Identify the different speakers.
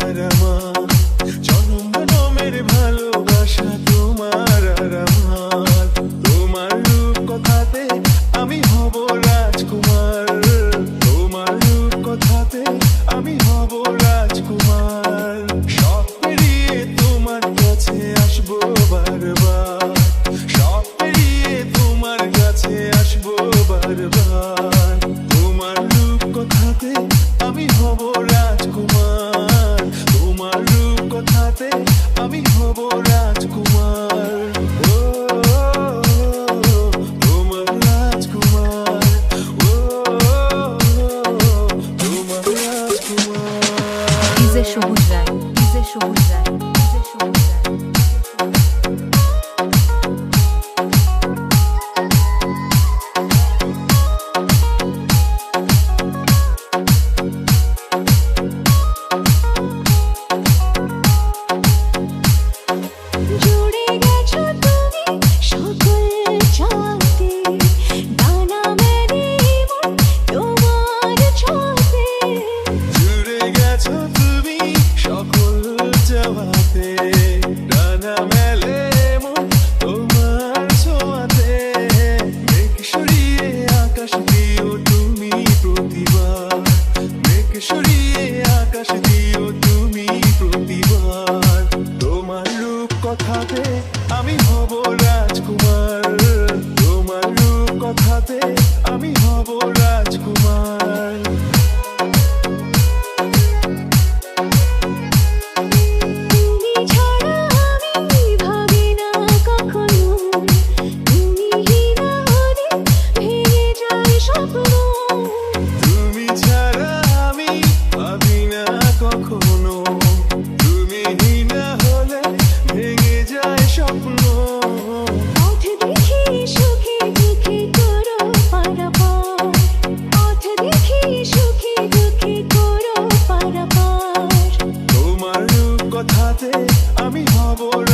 Speaker 1: আর ভালোবাসা তোমার তোমার কথাতে আমি হব রাজকুমার। তোমার রূপ কথাতে আমি হব রাজকুমার। সব তোমার কাছে আসব বারবার। সব তোমার কাছে আসব বারবার। তোমার রূপ কথাতে আমি হব রাজকুমার। রাতে আমি হব রাজকুমার
Speaker 2: সবুজ রায় সবুজ
Speaker 3: রায়
Speaker 1: envolé.